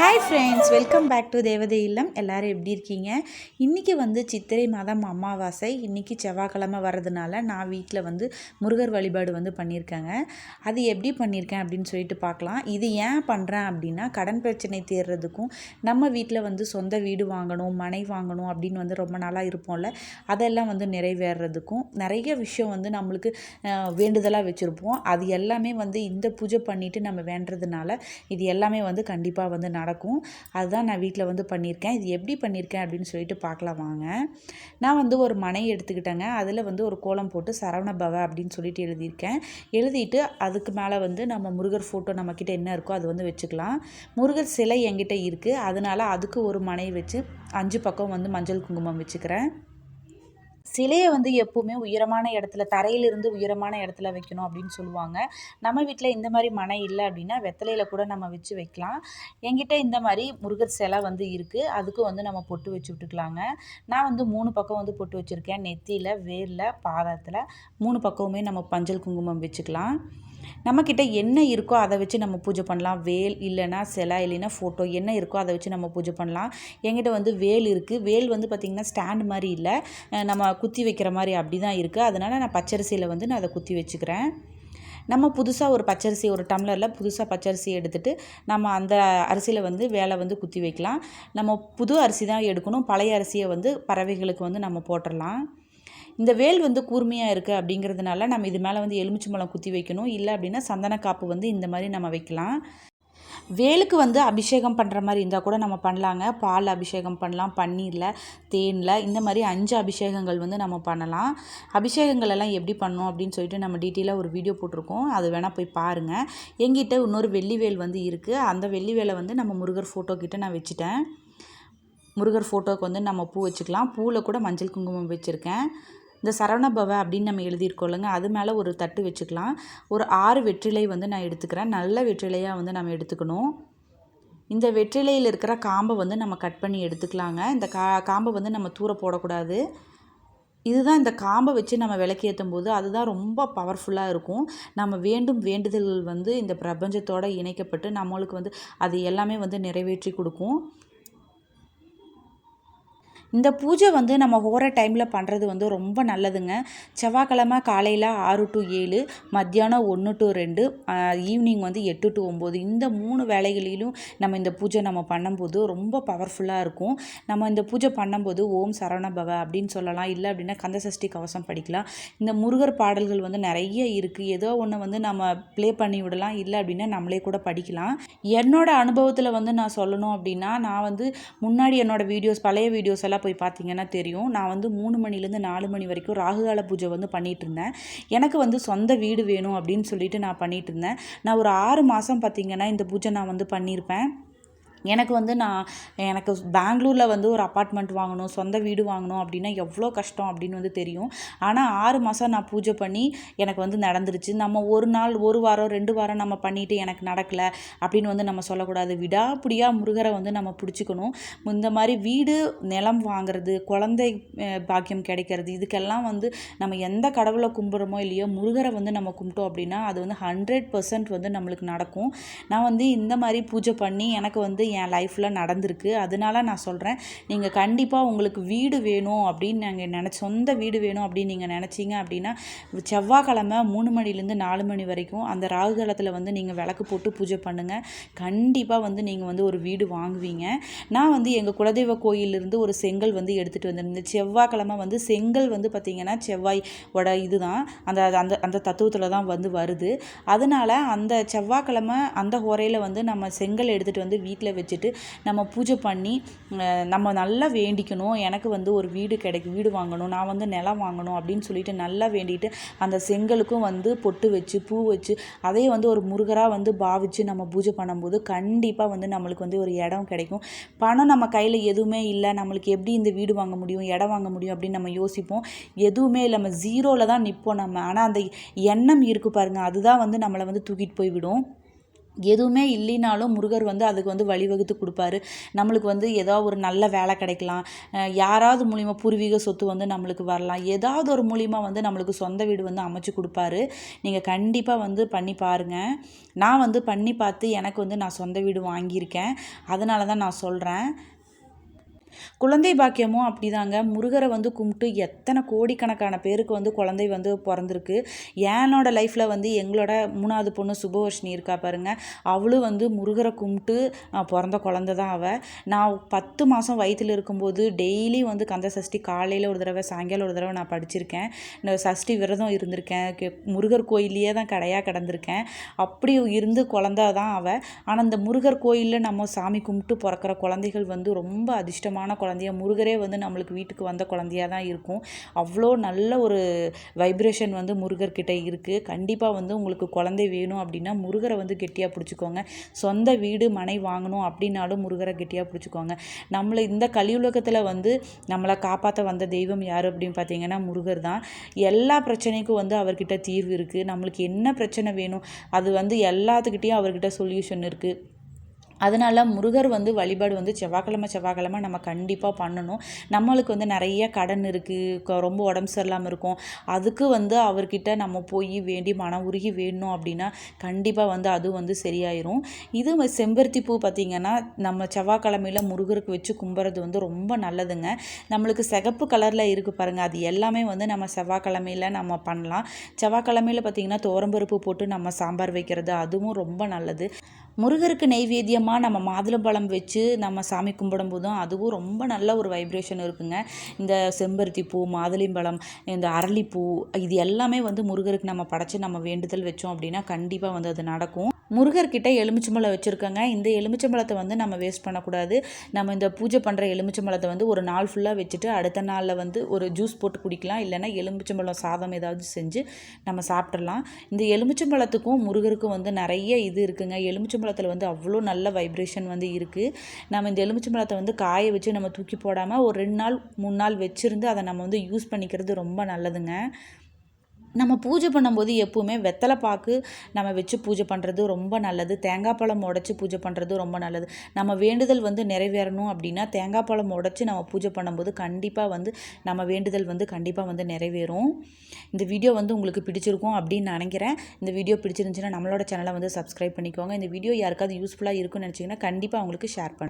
Hi friends welcome back to தேவதை இல்லம் எல்லோரும் எப்படி இருக்கீங்க? இன்றைக்கி வந்து சித்திரை மாதம் அமாவாசை. இன்றைக்கி செவ்வாய்க்கிழமை வர்றதுனால நான் வீட்டில் வந்து முருகர் வழிபாடு வந்து பண்ணியிருக்கேங்க. அது எப்படி பண்ணியிருக்கேன் அப்படின்னு சொல்லிட்டு பார்க்கலாம். இது ஏன் பண்ணுறேன் அப்படின்னா கடன் பிரச்சனை தீர்றதுக்கும் நம்ம வீட்டில் வந்து சொந்த வீடு வாங்கணும் மனை வாங்கணும் அப்படின்னு வந்து ரொம்ப நாளாக இருப்போம்ல அதெல்லாம் வந்து நிறைவேறதுக்கும் நிறைய விஷயம் வந்து நம்மளுக்கு வேண்டுதலாக வச்சுருப்போம். அது எல்லாமே வந்து இந்த பூஜை பண்ணிவிட்டு நம்ம வேண்டுறதுனால இது எல்லாமே வந்து கண்டிப்பாக வந்து நடக்கும். அதுதான் நான் வீட்டில் வந்து பண்ணியிருக்கேன். இது எப்படி பண்ணியிருக்கேன் அப்படின்னு சொல்லிட்டு பார்க்கலாம் வாங்க. நான் வந்து ஒரு மனை எடுத்துக்கிட்டேங்க. அதில் வந்து ஒரு கோலம் போட்டு சரவண பவ அப்படின்னு சொல்லிட்டு எழுதியிருக்கேன். எழுதிட்டு அதுக்கு மேலே வந்து நம்ம முருகர் ஃபோட்டோ நம்மக்கிட்ட என்ன இருக்கோ அது வந்து வச்சுக்கலாம். முருகர் சிலை என்கிட்ட இருக்குது அதனால் அதுக்கு ஒரு மனை வச்சு அஞ்சு பக்கம் வந்து மஞ்சள் குங்குமம் வச்சுக்கிறேன். சிலையை வந்து எப்போவுமே உயரமான இடத்துல தரையிலிருந்து உயரமான இடத்துல வைக்கணும் அப்படின்னு சொல்லுவாங்க. நம்ம வீட்டில் இந்த மாதிரி மனை இல்லை அப்படின்னா வெத்தலையில் கூட நம்ம வச்சு வைக்கலாம். என்கிட்ட இந்த மாதிரி முருகர் சிலை வந்து இருக்குது அதுக்கு வந்து நம்ம பொட்டு வச்சு விட்டுக்கலாங்க. நான் வந்து மூணு பக்கம் வந்து பொட்டு வச்சுருக்கேன். நெத்தியில் வேரில் பாதத்தில் மூணு பக்கமுமே நம்ம மஞ்சள் குங்குமம் வச்சுக்கலாம். நம்மக்கிட்ட என்ன இருக்கோ அதை வச்சு நம்ம பூஜை பண்ணலாம். வேல் இல்லைன்னா சிலை இல்லைன்னா ஃபோட்டோ என்ன இருக்கோ அதை வச்சு நம்ம பூஜை பண்ணலாம். என்கிட்ட வந்து வேல் இருக்குது வேல் வந்து பார்த்திங்கன்னா ஸ்டாண்ட் மாதிரி இல்லை. நம்ம குத்தி வைக்கிற மாதிரி அப்படி தான் இருக்குது அதனால் நான் பச்சரிசியில் வந்து நான் அதை குத்தி வச்சுக்கிறேன். நம்ம புதுசாக ஒரு பச்சரிசி ஒரு டம்ளரில் புதுசாக பச்சரிசி எடுத்துட்டு நம்ம அந்த அரிசியில் வந்து வேலை வந்து குத்தி வைக்கலாம். நம்ம புது அரிசி தான் எடுக்கணும். பழைய அரிசியை வந்து பறவைகளுக்கு வந்து நம்ம போட்டுடலாம் இந்த வேல் வந்து கூர்மையாக இருக்குது அப்படிங்கிறதுனால நம்ம இது மேலே வந்து எலுமிச்சம்பழம் குத்தி வைக்கணும். இல்லை அப்படின்னா சந்தன காப்பு வந்து இந்த மாதிரி நம்ம வைக்கலாம். வேலுக்கு வந்து அபிஷேகம் பண்ணுற மாதிரி இருந்தால் கூட நம்ம பண்ணலாங்க. பால் அபிஷேகம் பண்ணலாம் பன்னீரில் தேனில் இந்த மாதிரி அஞ்சு அபிஷேகங்கள் வந்து நம்ம பண்ணலாம். அபிஷேகங்கள் எல்லாம் எப்படி பண்ணும் அப்படின்னு சொல்லிட்டு நம்ம டீட்டெயிலாக ஒரு வீடியோ போட்டிருக்கோம். அது வேணால் போய் பாருங்கள் எங்கிட்ட இன்னொரு வெள்ளி வேல் வந்து இருக்குது அந்த வெள்ளி வேலை வந்து நம்ம முருகர் ஃபோட்டோக்கிட்ட நான் வச்சுட்டேன். முருகர் ஃபோட்டோவுக்கு வந்து நம்ம பூ வச்சுக்கலாம். பூவில் கூட மஞ்சள் குங்குமம் வச்சுருக்கேன். இந்த சரவணபவ அப்படின்னு நம்ம எழுதியிருக்கோம்லங்க அது மேலே ஒரு தட்டு வச்சுக்கலாம். ஒரு ஆறு வெற்றிலை வந்து நான் எடுத்துக்கிறேன். நல்ல வெற்றிலையாக வந்து நம்ம எடுத்துக்கணும். இந்த வெற்றிலையில் இருக்கிற காம்பை வந்து நம்ம கட் பண்ணி எடுத்துக்கலாங்க. இந்த கா காம்பை வந்து நம்ம தூர போடக்கூடாது. இதுதான் இந்த காம்பை வச்சு நம்ம விளக்கேற்றும் போது அதுதான் ரொம்ப பவர்ஃபுல்லாக இருக்கும். நம்ம வேண்டும் வேண்டுதல்கள் வந்து இந்த பிரபஞ்சத்தோடு இணைக்கப்பட்டு நம்மளுக்கு வந்து அது எல்லாமே வந்து நிறைவேற்றி கொடுக்கும். இந்த பூஜை வந்து நம்ம போகிற டைமில் பண்ணுறது வந்து ரொம்ப நல்லதுங்க. செவ்வாய்க்கிழமை காலையில் ஆறு டு ஏழு மத்தியானம் ஒன்று டு ரெண்டு ஈவினிங் வந்து எட்டு டு ஒம்பது. இந்த மூணு வேலைகளிலும் நம்ம இந்த பூஜை நம்ம பண்ணும்போது ரொம்ப பவர்ஃபுல்லாக இருக்கும். நம்ம இந்த பூஜை பண்ணும்போது ஓம் சரவணபவ அப்படின்னு சொல்லலாம். இல்லை அப்படின்னா கந்தசஷ்டி கவசம் படிக்கலாம். இந்த முருகர் பாடல்கள் வந்து நிறைய இருக்குது. ஏதோ ஒன்று வந்து நம்ம ப்ளே பண்ணி விடலாம். இல்லை அப்படின்னா நம்மளே கூட படிக்கலாம். என்னோட அனுபவத்தில் வந்து நான் சொல்லணும் அப்படின்னா நான் வந்து முன்னாடி என்னோடய வீடியோஸ் பழைய வீடியோஸ் எல்லாம் போய் பார்த்தீங்கன்னா தெரியும். நான் வந்து மூணு மணிலேருந்து நாலு மணி வரைக்கும் ராகுகால பூஜை வந்து பண்ணிகிட்டு இருந்தேன். எனக்கு வந்து சொந்த வீடு வேணும் அப்படின்னு சொல்லிட்டு நான் பண்ணிகிட்டு இருந்தேன். நான் ஒரு ஆறு மாதம் பார்த்தீங்கன்னா இந்த பூஜை நான் வந்து பண்ணியிருப்பேன். எனக்கு வந்து நான் எனக்கு பெங்களூரில் வந்து ஒரு அப்பார்ட்மெண்ட் வாங்கணும் சொந்த வீடு வாங்கணும் அப்படின்னா எவ்வளோ கஷ்டம் அப்படின்னு வந்து தெரியும். ஆனால் ஆறு மாதம் நான் பூஜை பண்ணி எனக்கு வந்து நடந்துருச்சு. நம்ம ஒரு நாள் ஒரு வாரம் ரெண்டு வாரம் நம்ம பண்ணிவிட்டு எனக்கு நடக்கலை அப்படின்னு வந்து நம்ம சொல்லக்கூடாது. விடாப்பிடியாக முருகரை வந்து நம்ம பிடிச்சிக்கணும். இந்த மாதிரி வீடு நிலம் வாங்குறது குழந்தை பாக்கியம் கிடைக்கிறது இதுக்கெல்லாம் வந்து நம்ம எந்த கடவுளை கும்பிட்றோமோ இல்லையோ முருகரை வந்து நம்ம கும்பிட்டோம் அப்படின்னா அது வந்து ஹண்ட்ரட் பர்சன்ட் வந்து நம்மளுக்கு நடக்கும். நான் வந்து இந்த மாதிரி பூஜை பண்ணி எனக்கு வந்து என் லைஃப்பில் நடந்திருக்கு. அதனால நான் சொல்கிறேன் நீங்கள் கண்டிப்பாக உங்களுக்கு வீடு வேணும் அப்படின்னு நாங்கள் நினச்ச சொந்த வீடு வேணும் அப்படின்னு நீங்கள் நினச்சிங்க அப்படின்னா செவ்வாய்க்கிழமை மூணு மணிலேருந்து நாலு மணி வரைக்கும் அந்த ராகு காலத்தில் வந்து நீங்கள் விளக்கு போட்டு பூஜை பண்ணுங்கள் கண்டிப்பாக வந்து நீங்கள் வந்து ஒரு வீடு வாங்குவீங்க. நான் வந்து எங்கள் குலதெய்வ கோயிலிருந்து ஒரு செங்கல் வந்து எடுத்துகிட்டு வந்திருந்தேன். செவ்வாய்க்கிழமை வந்து செங்கல் வந்து பார்த்திங்கன்னா செவ்வாய் ஓட இதுதான். அந்த அந்த அந்த தத்துவத்தில் தான் வந்து வருது. அதனால் அந்த செவ்வாய்க்கிழமை அந்த ஹோரையில் வந்து நம்ம செங்கல் எடுத்துகிட்டு வந்து வீட்டில் வச்சுட்டு நம்ம பூஜை பண்ணி நம்ம நல்லா வேண்டிக்கணும். எனக்கு வந்து ஒரு வீடு கிடைக்கும் வீடு வாங்கணும். நான் வந்து நிலம் வாங்கணும் அப்படின்னு சொல்லிட்டு நல்லா வேண்டிட்டு அந்த செங்கலுக்கும் வந்து பொட்டு வச்சு பூ வச்சு அதே வந்து ஒரு முருகராக வந்து பாவிச்சு நம்ம பூஜை பண்ணும்போது கண்டிப்பாக வந்து நம்மளுக்கு வந்து ஒரு இடம் கிடைக்கும். பணம் நம்ம கையில் எதுவுமே இல்லை. நம்மளுக்கு எப்படி இந்த வீடு வாங்க முடியும் இடம் வாங்க முடியும் அப்படின்னு நம்ம யோசிப்போம். எதுவுமே இல்லை நம்ம ஜீரோவில் தான் நிற்போம் நம்ம. ஆனால் அந்த எண்ணம் இருக்குது பாருங்கள் அதுதான் வந்து நம்மளை வந்து தூக்கிட்டு போய் விடும். எதுவுமே இல்லைனாலும் முருகர் வந்து அதுக்கு வந்து வழிவகுத்து கொடுப்பாரு. நம்மளுக்கு வந்து ஏதோ ஒரு நல்ல வேலை கிடைக்கலாம். யாராவது மூலிமா பூர்வீக சொத்து வந்து நம்மளுக்கு வரலாம். ஏதாவது ஒரு மூலிமா வந்து நம்மளுக்கு சொந்த வீடு வந்து அமைச்சு கொடுப்பாரு. நீங்கள் கண்டிப்பாக வந்து பண்ணி பாருங்கள் நான் வந்து பண்ணி பார்த்து எனக்கு வந்து நான் சொந்த வீடு வாங்கியிருக்கேன். அதனால தான் நான் சொல்கிறேன் குழந்தை பாக்கியமும் அப்படிதாங்க. முருகரை வந்து கும்பிட்டு எத்தனை கோடிக்கணக்கான பேருக்கு வந்து குழந்தை வந்து பிறந்திருக்கு. என்னோட லைஃப்பில் வந்து எங்களோட மூணாவது பொண்ணு சுபவர்ஷினி இருக்கா பாருங்க. அவளும் வந்து முருகரை கும்பிட்டு பிறந்த குழந்தை தான் அவள் நான் பத்து மாதம் வயிற்றில் இருக்கும்போது டெய்லி வந்து கந்த சஷ்டி காலையில் ஒரு தடவை சாயங்காலம் ஒரு தடவை நான் படிச்சிருக்கேன். நான் சஷ்டி விரதம் இருந்திருக்கேன். முருகர் கோயிலையே தான் கடையாக கிடந்திருக்கேன். அப்படி இருந்து குழந்த தான் அவள் ஆனால் இந்த முருகர் கோயிலில் நம்ம சாமி கும்பிட்டு பிறக்கிற குழந்தைகள் வந்து ரொம்ப அதிர்ஷ்டமான குழந்தையா முருகரே வந்து நம்மளுக்கு வீட்டுக்கு வந்த குழந்தையா தான் இருக்கும். அவ்வளோ நல்ல ஒரு வைப்ரேஷன் வந்து முருகர்கிட்ட இருக்குது கண்டிப்பாக வந்து உங்களுக்கு குழந்தை வேணும் அப்படின்னா முருகரை வந்து கெட்டியாக பிடிச்சிக்கோங்க. சொந்த வீடு மனை வாங்கணும் அப்படின்னாலும் முருகரை கெட்டியாக பிடிச்சிக்கோங்க. நம்மளை இந்த கலியுலகத்தில் வந்து நம்மளை காப்பாற்ற வந்த தெய்வம் யார் அப்படின்னு பார்த்தீங்கன்னா முருகர் தான். எல்லா பிரச்சனைக்கும் வந்து அவர்கிட்ட தீர்வு இருக்குது நம்மளுக்கு என்ன பிரச்சனை வேணும்? அது வந்து எல்லாத்துக்கிட்டேயும் அவர்கிட்ட சொல்யூஷன் இருக்குது அதனால முருகர் வந்து வழிபாடு வந்து செவ்வாய்க்கிழமை செவ்வாய்க்கிழமை நம்ம கண்டிப்பாக பண்ணணும். நம்மளுக்கு வந்து நிறைய கடன் இருக்குது ரொம்ப உடம்பு சரியில்லாமல் இருக்கும். அதுக்கு வந்து அவர்கிட்ட நம்ம போய் வேண்டி மன உருகி வேணும் அப்படின்னா கண்டிப்பாக வந்து அது வந்து சரியாயிரும். இது செம்பருத்தி பூ பார்த்திங்கன்னா நம்ம செவ்வாய்க்கிழமையில முருகருக்கு வச்சு கும்புறது வந்து ரொம்ப நல்லதுங்க. நம்மளுக்கு சிகப்பு கலரில் இருக்குது பாருங்கள் அது எல்லாமே வந்து நம்ம செவ்வாய்க்கிழமையில நம்ம பண்ணலாம். செவ்வாய்க்கிழமையில பார்த்திங்கன்னா தோரம்பருப்பு போட்டு நம்ம சாம்பார் வைக்கிறது அதுவும் ரொம்ப நல்லது. முருகருக்கு நெய்வேத்தியமாக நம்ம மாதுளம்பழம் வச்சு நம்ம சாமி கும்பிடும்போதும் அதுவும் ரொம்ப நல்ல ஒரு வைப்ரேஷன் இருக்குங்க. இந்த செம்பருத்தி பூ மாதுளம்பழம் இந்த அரளிப்பூ இது எல்லாமே வந்து முருகருக்கு நம்ம படைச்சு நம்ம வேண்டுதல் வச்சோம் அப்படின்னா கண்டிப்பாக வந்து அது நடக்கும். முருகர்கிட்ட எலுமிச்சம்பழம் வச்சுருக்கோங்க. இந்த எலுமிச்சம்பழத்தை வந்து நம்ம வேஸ்ட் பண்ணக்கூடாது. நம்ம இந்த பூஜை பண்ணுற எலுமிச்சம்பழத்தை வந்து ஒரு நாள் ஃபுல்லாக வச்சுட்டு அடுத்த நாளில் வந்து ஒரு ஜூஸ் போட்டு குடிக்கலாம். இல்லைன்னா எலுமிச்சம்பழம் சாதம் ஏதாவது செஞ்சு நம்ம சாப்பிட்றலாம் இந்த எலுமிச்சம்பழத்துக்கும் முருகருக்கும் வந்து நிறைய இது இருக்குங்க. எலுமிச்சம்பழத்தில் வந்து அவ்வளோ நல்ல வைப்ரேஷன் வந்து இருக்குது நம்ம இந்த எலுமிச்சம்பழத்தை வந்து காய வச்சு நம்ம தூக்கி போடாமல் ஒரு ரெண்டு நாள் மூணு நாள் வச்சுருந்து அதை நம்ம வந்து யூஸ் பண்ணிக்கிறது ரொம்ப நல்லதுங்க. நம்ம பூஜை பண்ணும்போது எப்போவுமே வெத்தலை பாக்கு நம்ம வச்சு பூஜை பண்ணுறது ரொம்ப நல்லது. தேங்காய் பழம் உடச்சி பூஜை பண்ணுறது ரொம்ப நல்லது. நம்ம வேண்டுதல் வந்து நிறைவேறணும் அப்படின்னா தேங்காய் பழம் உடச்சி நம்ம பூஜை பண்ணும்போது கண்டிப்பாக வந்து நம்ம வேண்டுதல் வந்து கண்டிப்பாக வந்து நிறைவேறும். இந்த வீடியோ வந்து உங்களுக்கு பிடிச்சிருக்கும் அப்படின்னு நினைக்கிறேன். இந்த வீடியோ பிடிச்சிருந்துச்சுன்னா நம்மளோட சேனலை வந்து சப்ஸ்கிரைப் பண்ணிக்கோங்க. இந்த வீடியோ யாருக்காவது யூஸ்ஃபுல்லாக இருக்கும்னு நினச்சிங்கன்னா கண்டிப்பாக அவங்களுக்கு ஷேர் பண்ணுங்க